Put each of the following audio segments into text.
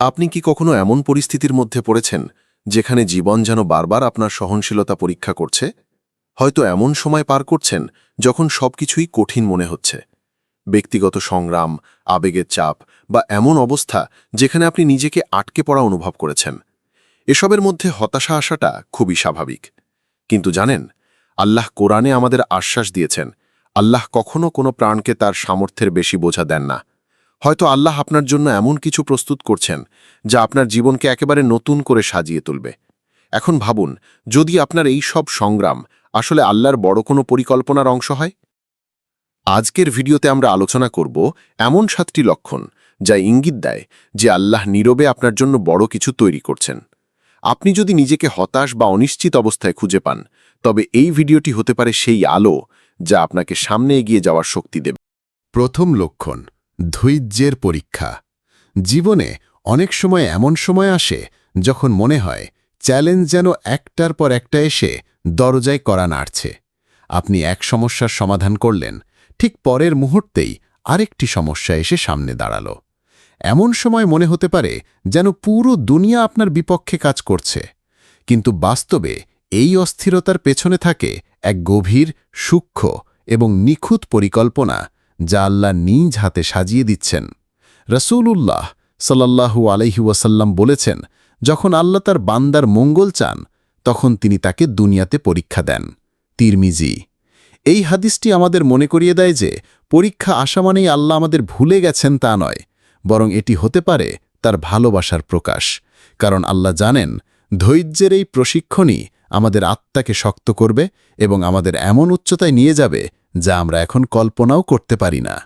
আপনি কি কখনো এমন পরিস্থিতির মধ্যে পড়েছেন যেখানে জীবন যেন বারবার আপনার সহনশীলতা পরীক্ষা করছে? হয়তো এমন সময় পার করছেন যখন সবকিছুই কঠিন মনে হচ্ছে। ব্যক্তিগত সংগ্রাম, আবেগের চাপ বা এমন অবস্থা যেখানে আপনি নিজেকে আটকে পড়া অনুভব করেছেন। এসবের মধ্যে হতাশা আসাটা খুবই স্বাভাবিক। কিন্তু জানেন, আল্লাহ কোরআনে আমাদের আশ্বাস দিয়েছেন, আল্লাহ কখনো কোনো প্রাণকে তার সামর্থ্যের বেশি বোঝা দেন না। হয়তো আল্লাহ আপনার জন্য এমন কিছু প্রস্তুত করছেন, যা আপনার জীবনকে একেবারে নতুন করে সাজিয়ে তুলবে। এখন ভাবুন, যদি আপনার এই সব সংগ্রাম আসলে আল্লাহর বড় কোনো পরিকল্পনার অংশ হয়? আজকের ভিডিওতে আমরা আলোচনা করব এমন সাতটি লক্ষণ যা ইঙ্গিত দেয় যে আল্লাহ নীরবে আপনার জন্য বড় কিছু তৈরি করছেন। আপনি যদি নিজেকে হতাশ বা অনিশ্চিত অবস্থায় খুঁজে পান, তবে এই ভিডিওটি হতে পারে সেই আলো যা আপনাকে সামনে এগিয়ে যাওয়ার শক্তি দেবে। প্রথম লক্ষণ ধৈর্যের পরীক্ষা। জীবনে অনেক সময় এমন সময় আসে যখন মনে হয় চ্যালেঞ্জ যেন একটার পর একটা এসে দরজায় করা নাড়ছে। আপনি এক সমস্যার সমাধান করলেন, ঠিক পরের মুহূর্তেই আরেকটি সমস্যা এসে সামনে দাঁড়াল। এমন সময় মনে হতে পারে যেন পুরো দুনিয়া আপনার বিপক্ষে কাজ করছে। কিন্তু বাস্তবে এই অস্থিরতার পেছনে থাকে এক গভীর, সূক্ষ্ম এবং নিখুঁত পরিকল্পনা যা আল্লাহ নিজ হাতে সাজিয়ে দিচ্ছেন। রসুলুল্লাহ সাল্লাহু আলহি ওয়াসাল্লাম বলেছেন, যখন আল্লাহ তার বান্দার মঙ্গল চান, তখন তিনি তাকে দুনিয়াতে পরীক্ষা দেন। তিরমিজি, এই হাদিসটি আমাদের মনে করিয়ে দেয় যে, পরীক্ষা আসা মানেই আল্লাহ আমাদের ভুলে গেছেন তা নয়, বরং এটি হতে পারে তার ভালোবাসার প্রকাশ। কারণ আল্লাহ জানেন, ধৈর্যের এই প্রশিক্ষণই আমাদের আত্মাকে শক্ত করবে এবং আমাদের এমন উচ্চতায় নিয়ে যাবে যা আমরা এখন কল্পনাও করতে পারি না।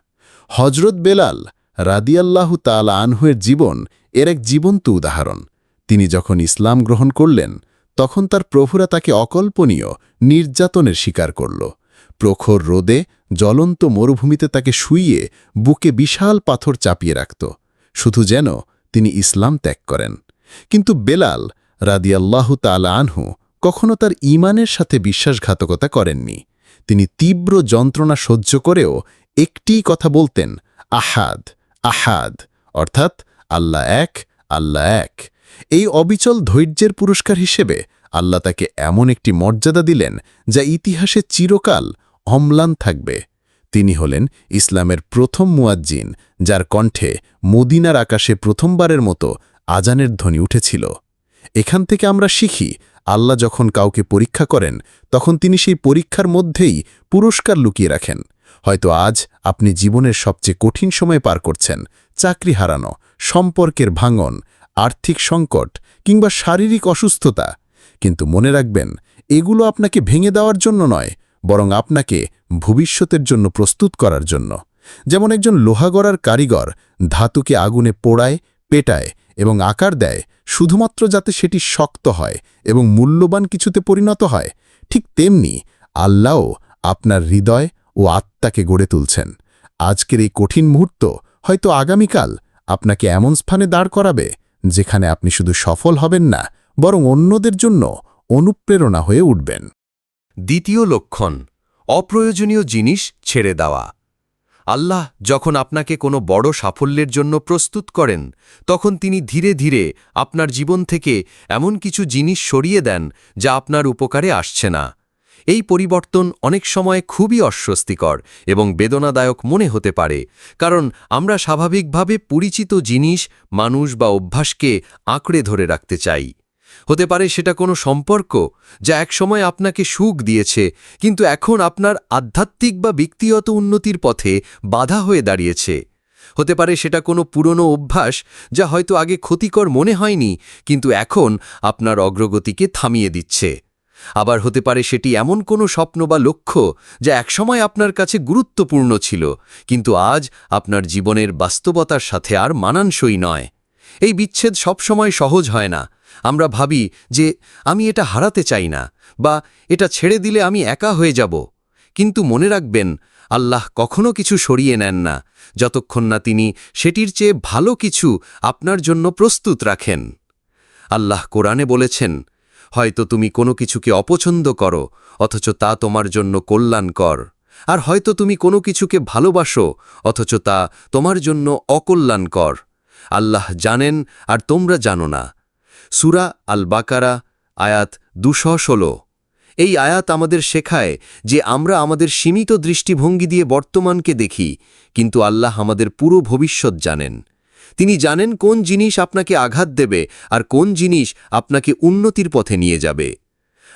হজরত বেলাল রাদিয়াল্লাহু তাল আনহুয়ের জীবন এর এক জীবন্ত উদাহরণ। তিনি যখন ইসলাম গ্রহণ করলেন, তখন তার প্রভুরা তাকে অকল্পনীয়, নির্যাতনের শিকার করল। প্রখর রোদে জ্বলন্ত মরুভূমিতে তাকে শুইয়ে বুকে বিশাল পাথর চাপিয়ে রাখত। শুধু যেন তিনি ইসলাম ত্যাগ করেন। কিন্তু বেলাল রাদিয়াল্লাহু তালা আনহু কখনো তার ইমানের সাথে বিশ্বাসঘাতকতা করেননি। তিনি তীব্র যন্ত্রণা সহ্য করেও একটিই কথা বলতেন, আহাদ আহাদ, অর্থাৎ আল্লাহ এক আল্লাহ এক। এই অবিচল ধৈর্যের পুরস্কার হিসেবে আল্লাহ তাকে এমন একটি মর্যাদা দিলেন যা ইতিহাসে চিরকাল অম্লান থাকবে। তিনি হলেন ইসলামের প্রথম মুয়াজ্জিন, যার কণ্ঠে মদিনার আকাশে প্রথমবারের মতো আজানের ধ্বনি উঠেছিল। এখান থেকে আমরা শিখি আল্লাহ যখন কাউকে পরীক্ষা করেন, তখন তিনি সেই পরীক্ষার মধ্যেই পুরস্কার লুকিয়ে রাখেন। হয়তো আজ আপনি জীবনের সবচেয়ে কঠিন সময় পার করছেন, চাকরি হারানো, সম্পর্কের ভাঙন, আর্থিক সংকট কিংবা শারীরিক অসুস্থতা। কিন্তু মনে রাখবেন, এগুলো আপনাকে ভেঙে দেওয়ার জন্য নয়, বরং আপনাকে ভবিষ্যতের জন্য প্রস্তুত করার জন্য। যেমন একজন লোহাগড়ার কারিগর ধাতুকে আগুনে পোড়ায়, পেটায় এবং আকার দেয় শুধুমাত্র যাতে সেটি শক্ত হয় এবং মূল্যবান কিছুতে পরিণত হয়, ঠিক তেমনি আল্লাহও আপনার হৃদয় ও আত্মাকে গড়ে তুলছেন। আজকের এই কঠিন মুহূর্ত হয়তো আগামীকাল আপনাকে এমন স্থানে দাঁড় করাবে যেখানে আপনি শুধু সফল হবেন না, বরং অন্যদের জন্য অনুপ্রেরণা হয়ে উঠবেন। দ্বিতীয় লক্ষণ, অপ্রয়োজনীয় জিনিস ছেড়ে দেওয়া। আল্লাহ যখন আপনাকে কোনো বড় সাফল্যের জন্য প্রস্তুত করেন, তখন তিনি ধীরে ধীরে আপনার জীবন থেকে এমন কিছু জিনিস সরিয়ে দেন যা আপনার উপকারে আসছে না। এই পরিবর্তন অনেক সময় খুবই অস্বস্তিকর এবং বেদনাদায়ক মনে হতে পারে, কারণ আমরা স্বাভাবিকভাবে পরিচিত জিনিস, মানুষ বা অভ্যাসকে আঁকড়ে ধরে রাখতে চাই। হতে পারে সেটা কোনো সম্পর্ক যা একসময় আপনাকে সুখ দিয়েছে, কিন্তু এখন আপনার আধ্যাত্মিক বা ব্যক্তিগত উন্নতির পথে বাধা হয়ে দাঁড়িয়েছে। হতে পারে সেটা কোনো পুরনো অভ্যাস যা হয়তো আগে ক্ষতিকর মনে হয়নি, কিন্তু এখন আপনার অগ্রগতিকে থামিয়ে দিচ্ছে। আবার হতে পারে সেটি এমন কোনো স্বপ্ন বা লক্ষ্য যা একসময় আপনার কাছে গুরুত্বপূর্ণ ছিল, কিন্তু আজ আপনার জীবনের বাস্তবতার সাথে আর মানানসই নয়। এই বিচ্ছেদ সবসময় সহজ হয় না। আমরা ভাবি যে আমি এটা হারাতে চাই না, বা এটা ছেড়ে দিলে আমি একা হয়ে যাব। কিন্তু মনে রাখবেন, আল্লাহ কখনো কিছু সরিয়ে নেন না, যতক্ষণ না তিনি সেটির চেয়ে ভালো কিছু আপনার জন্য প্রস্তুত রাখেন। আল্লাহ কোরআনে বলেছেন, হয়তো তুমি কোনো কিছুকে অপছন্দ করো, অথচ তা তোমার জন্য কল্যাণকর। আর হয়তো তুমি কোনো কিছুকে ভালোবাসো, অথচ তা তোমার জন্য অকল্যাণকর। আল্লাহ জানেন আর তোমরা জানো না সুরা আল বাকারা আয়াত দুশো ষোলো। এই আয়াত আমাদের শেখায় যে আমরা আমাদের সীমিত দৃষ্টিভঙ্গি দিয়ে বর্তমানকে দেখি, কিন্তু আল্লাহ আমাদের পুরো ভবিষ্যৎ জানেন। তিনি জানেন কোন জিনিস আপনাকে আঘাত দেবে আর কোন জিনিস আপনাকে উন্নতির পথে নিয়ে যাবে।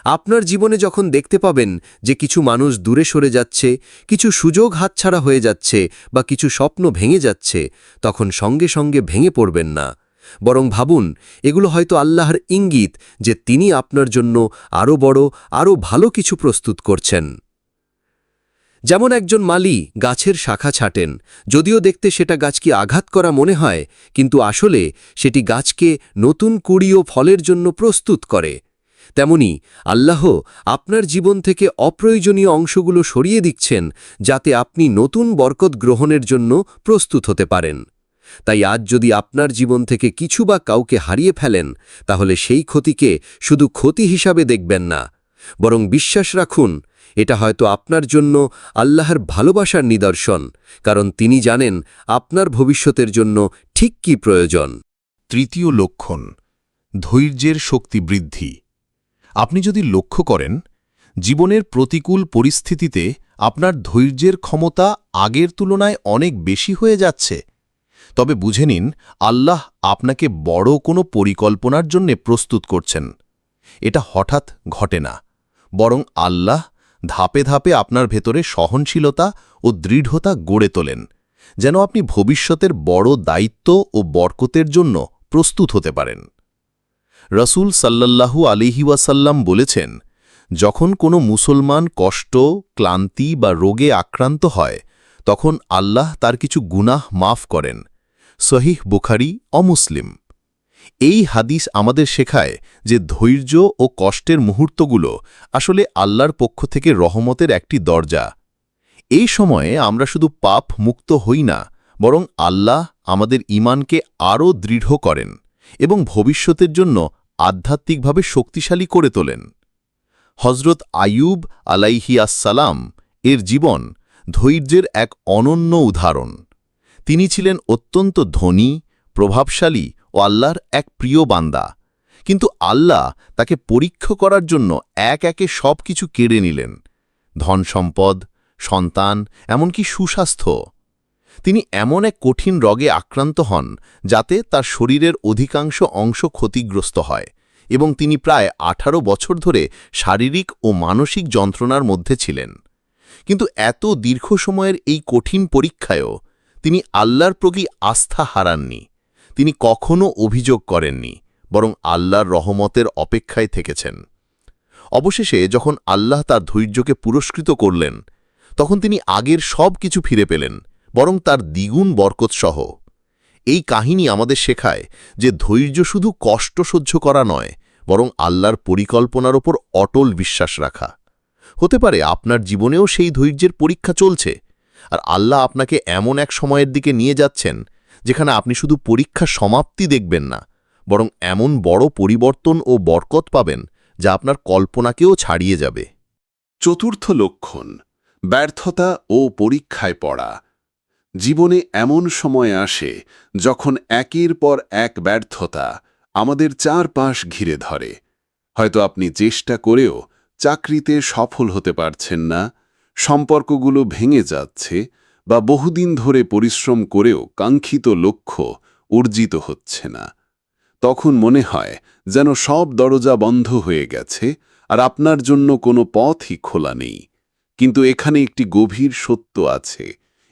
আপনার জীবনে যখন দেখতে পাবেন যে কিছু মানুষ দূরে সরে যাচ্ছে, কিছু সুযোগ হাতছাড়া হয়ে যাচ্ছে বা কিছু স্বপ্ন ভেঙে যাচ্ছে, তখন সঙ্গে সঙ্গে ভেঙে পড়বেন না। বরং ভাবুন, এগুলো হয়তো আল্লাহর ইঙ্গিত যে তিনি আপনার জন্য আরও বড় আরও ভালো কিছু প্রস্তুত করছেন। যেমন একজন মালি গাছের শাখা ছাটেন, যদিও দেখতে সেটা গাছকে আঘাত করা মনে হয়, কিন্তু আসলে সেটি গাছকে নতুন কুড়ি ও ফলের জন্য প্রস্তুত করে। তেমনি আল্লাহ আপনার জীবন থেকে অপ্রয়োজনীয় অংশগুলো সরিয়ে দিচ্ছেন, যাতে আপনি নতুন বরকত গ্রহণের জন্য প্রস্তুত হতে পারেন। তাই আজ যদি আপনার জীবন থেকে কিছু বা কাউকে হারিয়ে ফেলেন, তাহলে সেই ক্ষতিকে শুধু ক্ষতি হিসাবে দেখবেন না। বরং বিশ্বাস রাখুন, এটা হয়তো আপনার জন্য আল্লাহর ভালোবাসার নিদর্শন, কারণ তিনি জানেন আপনার ভবিষ্যতের জন্য ঠিক কি প্রয়োজন। তৃতীয় লক্ষণ, ধৈর্যের শক্তি বৃদ্ধি। আপনি যদি লক্ষ্য করেন, জীবনের প্রতিকূল পরিস্থিতিতে আপনার ধৈর্যের ক্ষমতা আগের তুলনায় অনেক বেশি হয়ে যাচ্ছে। তবে বুঝে নিন, আল্লাহ আপনাকে বড় কোনো পরিকল্পনার জন্য প্রস্তুত করছেন। এটা হঠাৎ ঘটে না, বরং আল্লাহ ধাপে ধাপে আপনার ভেতরে সহনশীলতা ও দৃঢ়তা গড়ে তোলেন, যেন আপনি ভবিষ্যতের বড় দায়িত্ব ও বরকতের জন্য প্রস্তুত হতে পারেন। রসুল সাল্লাল্লাহু আলিহিওয়াসাল্লাম বলেছেন, যখন কোনো মুসলমান কষ্ট, ক্লান্তি বা রোগে আক্রান্ত হয়, তখন আল্লাহ তার কিছু গুনাহ মাফ করেন সহিহ বুখারি অমুসলিম এই হাদিস আমাদের শেখায় যে ধৈর্য ও কষ্টের মুহূর্তগুলো আসলে আল্লাহর পক্ষ থেকে রহমতের একটি দরজা। এই সময়ে আমরা শুধু পাপ মুক্ত হই না, বরং আল্লাহ আমাদের ইমানকে আরও দৃঢ় করেন এবং ভবিষ্যতের জন্য আধ্যাত্মিকভাবে শক্তিশালী করে তোলেন। হজরত আয়ুব আলাইহিয়াসালাম এর জীবন ধৈর্যের এক অনন্য উদাহরণ। তিনি ছিলেন অত্যন্ত ধনী, প্রভাবশালী ও আল্লাহর এক প্রিয় বান্দা। কিন্তু আল্লাহ তাকে পরীক্ষা করার জন্য এক একে সব কিছু কেড়ে নিলেন। ধন সম্পদ, সন্তান, এমনকি সুস্বাস্থ্য। তিনি এমন এক কঠিন রগে আক্রান্ত হন যাতে তার শরীরের অধিকাংশ অংশ ক্ষতিগ্রস্ত হয় এবং তিনি প্রায় আঠারো বছর ধরে শারীরিক ও মানসিক যন্ত্রণার মধ্যে ছিলেন। কিন্তু এত দীর্ঘ সময়ের এই কঠিন পরীক্ষায়ও তিনি আল্লাহর প্রতি আস্থা হারাননি। তিনি কখনো অভিযোগ করেননি, বরং আল্লাহর রহমতের অপেক্ষায় থেকেছেন। অবশেষে যখন আল্লাহ তার ধৈর্যকে পুরস্কৃত করলেন, তখন তিনি আগের সব কিছু ফিরে পেলেন, বরং তার দ্বিগুণ বরকতসহ। এই কাহিনী আমাদের শেখায় যে ধৈর্য শুধু কষ্ট সহ্য করা নয়, বরং আল্লাহর পরিকল্পনার ওপর অটল বিশ্বাস রাখা। হতে পারে আপনার জীবনেও সেই ধৈর্যের পরীক্ষা চলছে আর আল্লাহ আপনাকে এমন এক সময়ের দিকে নিয়ে যাচ্ছেন, যেখানে আপনি শুধু পরীক্ষা সমাপ্তি দেখবেন না, বরং এমন বড় পরিবর্তন ও বরকত পাবেন, যা আপনার কল্পনাকেও ছাড়িয়ে যাবে। চতুর্থ লক্ষণ, ব্যর্থতা ও পরীক্ষায় পড়া। জীবনে এমন সময় আসে, যখন একের পর এক ব্যর্থতা আমাদের চারপাশ ঘিরে ধরে। হয়তো আপনি চেষ্টা করেও চাকরিতে সফল হতে পারছেন না সম্পর্কগুলো ভেঙে যাচ্ছে বা বহুদিন ধরে পরিশ্রম করেও কাঙ্ক্ষিত লক্ষ্য অর্জিত হচ্ছে না। তখন মনে হয় যেন সব দরজা বন্ধ হয়ে গেছে আর আপনার জন্য কোনো পথই খোলা নেই। কিন্তু এখানে একটি গভীর সত্য আছে।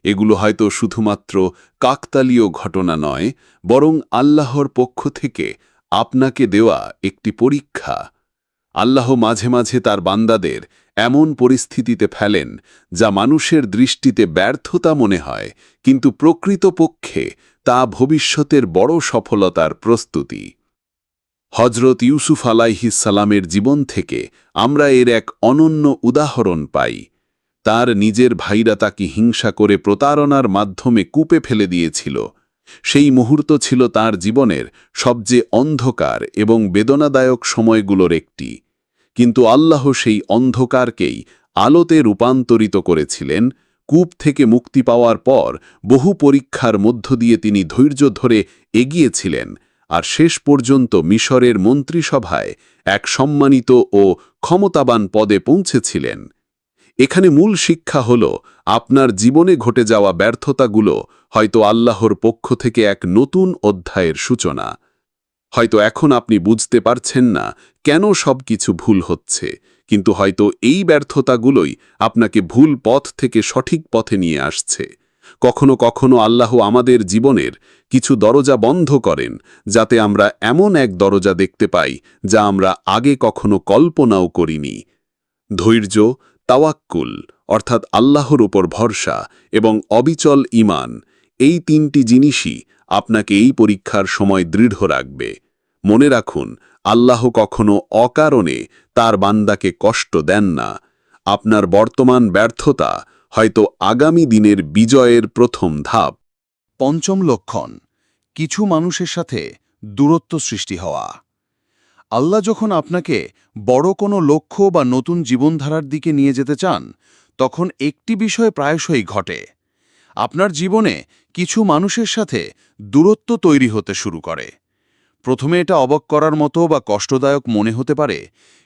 এগুলো হয়তো শুধুমাত্র কাকতালীয় ঘটনা নয়, বরং আল্লাহর পক্ষ থেকে আপনাকে দেওয়া একটি পরীক্ষা। আল্লাহ মাঝে মাঝে তার বান্দাদের এমন পরিস্থিতিতে ফেলেন যা মানুষের দৃষ্টিতে ব্যর্থতা মনে হয়, কিন্তু প্রকৃতপক্ষে তা ভবিষ্যতের বড় সফলতার প্রস্তুতি। হজরত ইউসুফ আলাইহিসালামের জীবন থেকে আমরা এর এক অনন্য উদাহরণ পাই। তার নিজের ভাইরা তাকে হিংসা করে প্রতারণার মাধ্যমে কূপে ফেলে দিয়েছিল। সেই মুহূর্ত ছিল তার জীবনের সবচেয়ে অন্ধকার এবং বেদনাদায়ক সময়গুলোর একটি। কিন্তু আল্লাহ সেই অন্ধকারকেই আলোতে রূপান্তরিত করেছিলেন, কূপ থেকে মুক্তি পাওয়ার পর বহু পরীক্ষার মধ্য দিয়ে তিনি ধৈর্য ধরে এগিয়েছিলেন আর শেষ পর্যন্ত মিশরের মন্ত্রিসভায় এক সম্মানিত ও ক্ষমতাবান পদে পৌঁছেছিলেন। এখানে মূল শিক্ষা হল, আপনার জীবনে ঘটে যাওয়া ব্যর্থতাগুলো হয়তো আল্লাহর পক্ষ থেকে এক নতুন অধ্যায়ের সূচনা। হয়তো এখন আপনি বুঝতে পারছেন না কেন সব কিছু ভুল হচ্ছে, কিন্তু হয়তো এই ব্যর্থতাগুলোই আপনাকে ভুল পথ থেকে সঠিক পথে নিয়ে আসছে। কখনো কখনো আল্লাহ আমাদের জীবনের কিছু দরজা বন্ধ করেন, যাতে আমরা এমন এক দরজা দেখতে পাই যা আমরা আগে কখনো কল্পনাও করিনি। ধৈর্য, তাওয়াক্কুল, অর্থাৎ আল্লাহর উপর ভরসা এবং অবিচল ইমান এই তিনটি জিনিসই আপনাকে এই পরীক্ষার সময় দৃঢ় রাখবে। মনে রাখুন, আল্লাহ কখনো অকারণে তার বান্দাকে কষ্ট দেন না। আপনার বর্তমান ব্যর্থতা হয়তো আগামী দিনের বিজয়ের প্রথম ধাপ। পঞ্চম লক্ষণ, কিছু মানুষের সাথে দূরত্ব সৃষ্টি হওয়া। আল্লাহ যখন আপনাকে বড় কোনো লক্ষ্য বা নতুন জীবনধারার দিকে নিয়ে যেতে চান, তখন একটি বিষয় প্রায়শই ঘটে। আপনার জীবনে কিছু মানুষের সাথে দূরত্ব তৈরি হতে শুরু করে। প্রথমে এটা অবাক করার মতো বা কষ্টদায়ক মনে হতে পারে,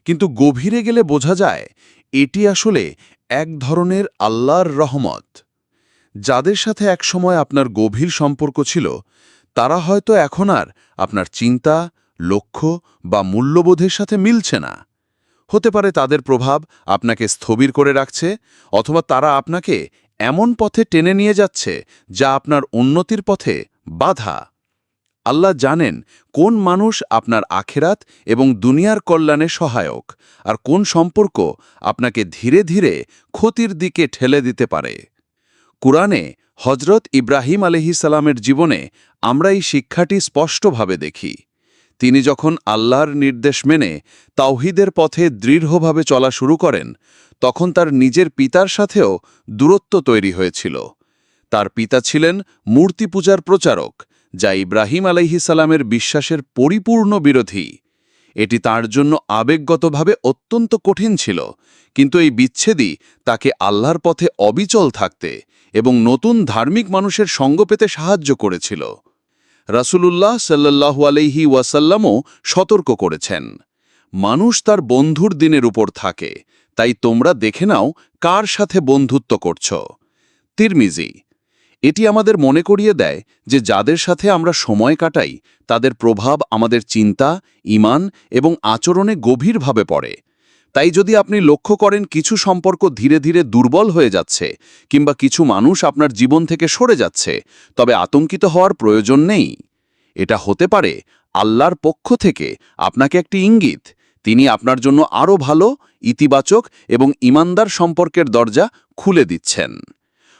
কিন্তু গভীরে গেলে বোঝা যায় এটি আসলে এক ধরনের আল্লাহর রহমত। যাদের সাথে একসময় আপনার গভীর সম্পর্ক ছিল, তারা হয়তো এখন আর আপনার চিন্তা, লক্ষ্য বা মূল্যবোধের সাথে মিলছে না। হতে পারে তাদের প্রভাব আপনাকে স্থবির করে রাখছে, অথবা তারা আপনাকে এমন পথে টেনে নিয়ে যাচ্ছে যা আপনার উন্নতির পথে বাধা। আল্লাহ জানেন কোন মানুষ আপনার আখেরাত এবং দুনিয়ার কল্যাণে সহায়ক, আর কোন সম্পর্ক আপনাকে ধীরে ধীরে ক্ষতির দিকে ঠেলে দিতে পারে। কুরআনে হজরত ইব্রাহিম আলহিসাল্লামের জীবনে আমরা এই শিক্ষাটি স্পষ্টভাবে দেখি। তিনি যখন আল্লাহর নির্দেশ মেনে তাওহিদের পথে দৃঢ়ভাবে চলা শুরু করেন, তখন তার নিজের পিতার সাথেও দূরত্ব তৈরি হয়েছিল। তার পিতা ছিলেন মূর্তি পূজার প্রচারক যা ইব্রাহিম আলাইহিসালামের বিশ্বাসের পরিপূর্ণ বিরোধী। এটি তার জন্য আবেগগতভাবে অত্যন্ত কঠিন ছিল, কিন্তু এই বিচ্ছেদই তাকে আল্লাহর পথে অবিচল থাকতে এবং নতুন ধার্মিক মানুষের সঙ্গ পেতে সাহায্য করেছিল। রাসূলুল্লাহ সাল্লাল্লাহু আলাইহি ওয়াসাল্লামও সতর্ক করেছেন, মানুষ তার বন্ধুর দিনের উপর থাকে, তাই তোমরা দেখে নাও কার সাথে বন্ধুত্ব করছ। তিরমিজি এটি আমাদের মনে করিয়ে দেয় যে যাদের সাথে আমরা সময় কাটাই, তাদের প্রভাব আমাদের চিন্তা, ইমান এবং আচরণে গভীরভাবে পড়ে। তাই যদি আপনি লক্ষ্য করেন কিছু সম্পর্ক ধীরে ধীরে দুর্বল হয়ে যাচ্ছে কিংবা কিছু মানুষ আপনার জীবন থেকে সরে যাচ্ছে, তবে আতঙ্কিত হওয়ার প্রয়োজন নেই। এটা হতে পারে আল্লাহর পক্ষ থেকে আপনাকে একটি ইঙ্গিত, তিনি আপনার জন্য আরও ভালো, ইতিবাচক এবং ইমানদার সম্পর্কের দরজা খুলে দিচ্ছেন।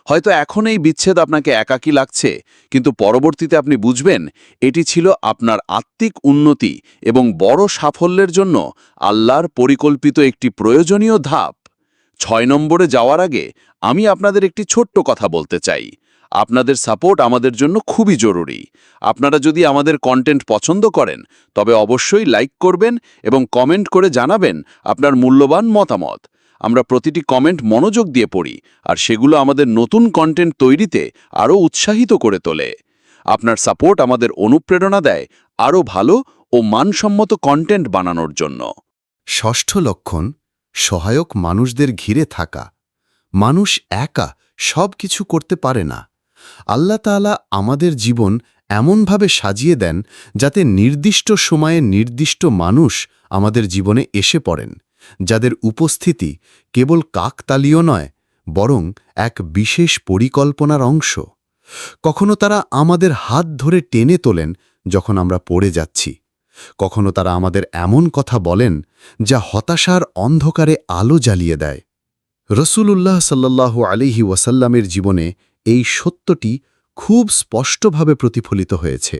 হয়তো এখন এই বিচ্ছেদ আপনাকে একাকী লাগছে, কিন্তু পরবর্তীতে আপনি বুঝবেন এটি ছিল আপনার আত্মিক উন্নতি এবং বড় সাফল্যের জন্য আল্লাহর পরিকল্পিত একটি প্রয়োজনীয় ধাপ। ছয় নম্বরে যাওয়ার আগে আমি আপনাদের একটি ছোট্ট কথা বলতে চাই। আপনাদের সাপোর্ট আমাদের জন্য খুবই জরুরি। আপনারা যদি আমাদের কন্টেন্ট পছন্দ করেন, তবে অবশ্যই লাইক করবেন এবং কমেন্ট করে জানাবেন আপনার মূল্যবান মতামত। আমরা প্রতিটি কমেন্ট মনোযোগ দিয়ে পড়ি, আর সেগুলো আমাদের নতুন কন্টেন্ট তৈরিতে আরও উৎসাহিত করে তোলে। আপনার সাপোর্ট আমাদের অনুপ্রেরণা দেয় আরও ভালো ও মানসম্মত কন্টেন্ট বানানোর জন্য। ষষ্ঠ লক্ষণ, সহায়ক মানুষদের ঘিরে থাকা। মানুষ একা সব কিছু করতে পারে না। আল্লাহ তাআলা আমাদের জীবন এমনভাবে সাজিয়ে দেন যাতে নির্দিষ্ট সময়ে নির্দিষ্ট মানুষ আমাদের জীবনে এসে পড়েন। যাদের উপস্থিতি কেবল কাকতালীয় নয়, বরং এক বিশেষ পরিকল্পনার অংশ। কখনো তারা আমাদের হাত ধরে টেনে তোলেন যখন আমরা পড়ে যাচ্ছি। কখনো তারা আমাদের এমন কথা বলেন যা হতাশার অন্ধকারে আলো জ্বালিয়ে দেয়। রসূলুল্লাহ সাল্লাল্লাহু আলিহি ওয়াসাল্লামের জীবনে এই সত্যটি খুব স্পষ্টভাবে প্রতিফলিত হয়েছে।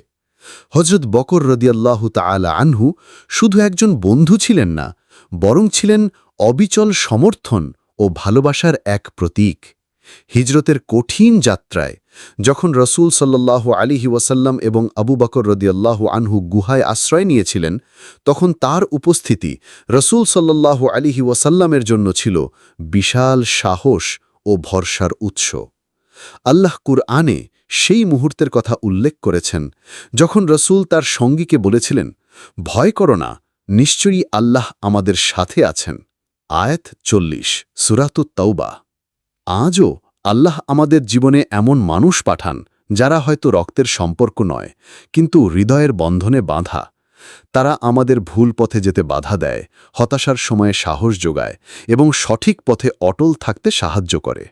হজরত বকর রদিয়াল্লাহু তাআলা আনহু শুধু একজন বন্ধু ছিলেন না বরং ছিলেন অবিচল সমর্থন ও ভালোবাসার এক প্রতীক। হিজরতের কঠিন যাত্রায় যখন রসূল সাল্লাল্লাহু আলিহি ওয়াসাল্লাম এবং আবু বকর রদিয়াল্লাহু আনহু গুহায় আশ্রয় নিয়েছিলেন, তখন তার উপস্থিতি রসূল সাল্লাল্লাহু আলিহি ওয়াসাল্লামের জন্য ছিল বিশাল সাহস ও ও ভরসার উৎস। আল্লাহ কুরআনে সেই মুহূর্তের কথা উল্লেখ করেছেন, যখন রসুল তার সঙ্গীকে বলেছিলেন, ভয় করো না নিশ্চয়ই আল্লাহ আমাদের সাথে আছেন। আয়াত চল্লিশ সুরাতুত তৌবা আজও আল্লাহ আমাদের জীবনে এমন মানুষ পাঠান, যারা হয়তো রক্তের সম্পর্ক নয়, কিন্তু হৃদয়ের বন্ধনে বাঁধা। তারা আমাদের ভুল পথে যেতে বাধা দেয়, হতাশার সময়ে সাহস যোগায় এবং সঠিক পথে অটল থাকতে সাহায্য করে।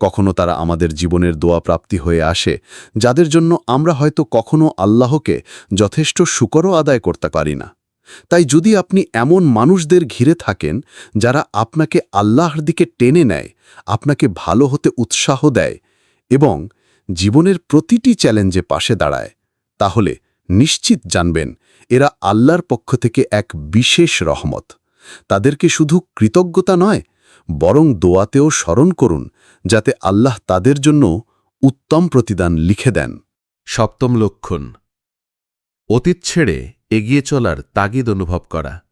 কখনো তারা আমাদের জীবনের দোয়া প্রাপ্তি হয়ে আসে, যাদের জন্য আমরা হয়তো কখনো আল্লাহকে যথেষ্ট শুকরও আদায় করতে পারি না। তাই যদি আপনি এমন মানুষদের ঘিরে থাকেন যারা আপনাকে আল্লাহর দিকে টেনে নেয়, আপনাকে ভালো হতে উৎসাহ দেয় এবং জীবনের প্রতিটি চ্যালেঞ্জে পাশে দাঁড়ায়, তাহলে নিশ্চিত জানবেন এরা আল্লাহর পক্ষ থেকে এক বিশেষ রহমত। তাদেরকে শুধু কৃতজ্ঞতা নয়, বরং দোয়াতেও স্মরণ করুন যাতে আল্লাহ তাদের জন্য উত্তম প্রতিদান লিখে দেন। সপ্তম লক্ষণ, অতীত ছেড়ে এগিয়ে চলার তাগিদ অনুভব করা।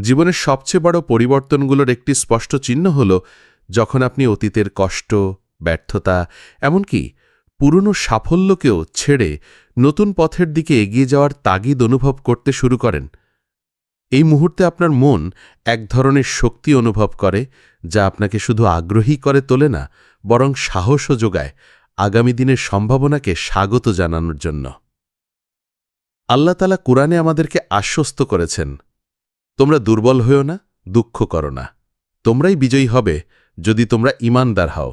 জীবনের সবচেয়ে বড় পরিবর্তনগুলোর একটি স্পষ্ট চিহ্ন হল যখন আপনি অতীতের কষ্ট, ব্যর্থতা, এমনকি পুরনো সাফল্যকেও ছেড়ে নতুন পথের দিকে এগিয়ে যাওয়ার তাগিদ অনুভব করতে শুরু করেন। এই মুহূর্তে আপনার মন এক ধরনের শক্তি অনুভব করে, যা আপনাকে শুধু আগ্রহী করে তোলে না, বরং সাহসও যোগায় আগামী দিনের সম্ভাবনাকে স্বাগত জানানোর জন্য। আল্লাহ তালা কোরআনে আমাদেরকে আশ্বস্ত করেছেন, তোমরা দুর্বল হয়েও না, দুঃখ করো না। তোমরাই বিজয়ী হবে যদি তোমরা ইমানদার হও।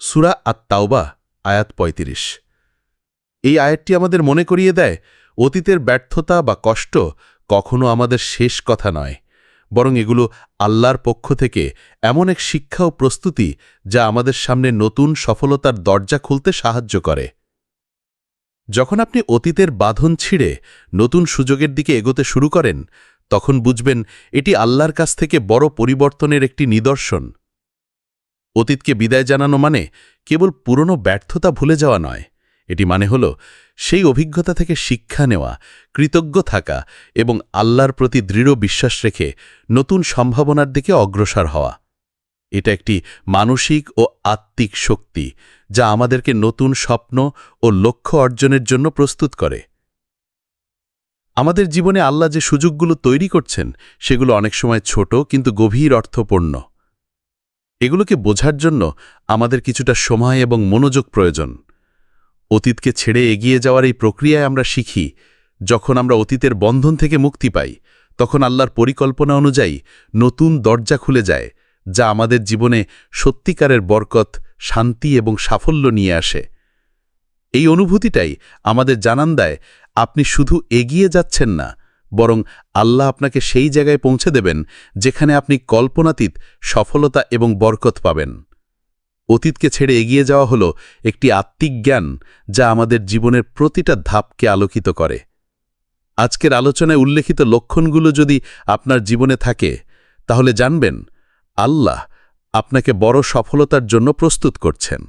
সুরা আত তাওবা আয়াত ৩৫ এই আয়াতটি আমাদের মনে করিয়ে দেয়, অতীতের ব্যর্থতা বা কষ্ট কখনো আমাদের শেষ কথা নয়, বরং এগুলো আল্লাহর পক্ষ থেকে এমন এক শিক্ষা ও প্রস্তুতি যা আমাদের সামনে নতুন সফলতার দরজা খুলতে সাহায্য করে। যখন আপনি অতীতের বাঁধন ছিঁড়ে নতুন সুযোগের দিকে এগোতে শুরু করেন, তখন বুঝবেন এটি আল্লাহর কাছ থেকে বড় পরিবর্তনের একটি নিদর্শন। অতীতকে বিদায় জানানো মানে কেবল পুরনো ব্যর্থতা ভুলে যাওয়া নয়, এটি মানে হল সেই অভিজ্ঞতা থেকে শিক্ষা নেওয়া, কৃতজ্ঞ থাকা এবং আল্লাহর প্রতি দৃঢ় বিশ্বাস রেখে নতুন সম্ভাবনার দিকে অগ্রসর হওয়া। এটা একটি মানসিক ও আত্মিক শক্তি, যা আমাদেরকে নতুন স্বপ্ন ও লক্ষ্য অর্জনের জন্য প্রস্তুত করে। আমাদের জীবনে আল্লাহ যে সুযোগগুলো তৈরি করছেন, সেগুলো অনেক সময় ছোট কিন্তু গভীর অর্থপূর্ণ। এগুলোকে বোঝার জন্য আমাদের কিছুটা সময় এবং মনোযোগ প্রয়োজন। অতীতকে ছেড়ে এগিয়ে যাওয়ার এই প্রক্রিয়ায় আমরা শিখি, যখন আমরা অতীতের বন্ধন থেকে মুক্তি পাই, তখন আল্লাহর পরিকল্পনা অনুযায়ী নতুন দরজা খুলে যায় যা আমাদের জীবনে সত্যিকারের বরকত, শান্তি এবং সাফল্য নিয়ে আসে। এই অনুভূতিটাই আমাদের জানান দেয়, আপনি শুধু এগিয়ে যাচ্ছেন না, বরং আল্লাহ আপনাকে সেই জায়গায় পৌঁছে দেবেন, যেখানে আপনি কল্পনাতীত সফলতা এবং বরকত পাবেন। অতীতকে ছেড়ে এগিয়ে যাওয়া হল একটি আত্মিক জ্ঞান যা আমাদের জীবনের প্রতিটা ধাপকে আলোকিত করে। আজকের আলোচনায় উল্লেখিত লক্ষণগুলো যদি আপনার জীবনে থাকে, তাহলে জানবেন আল্লাহ আপনাকে বড় সফলতার জন্য প্রস্তুত করছেন।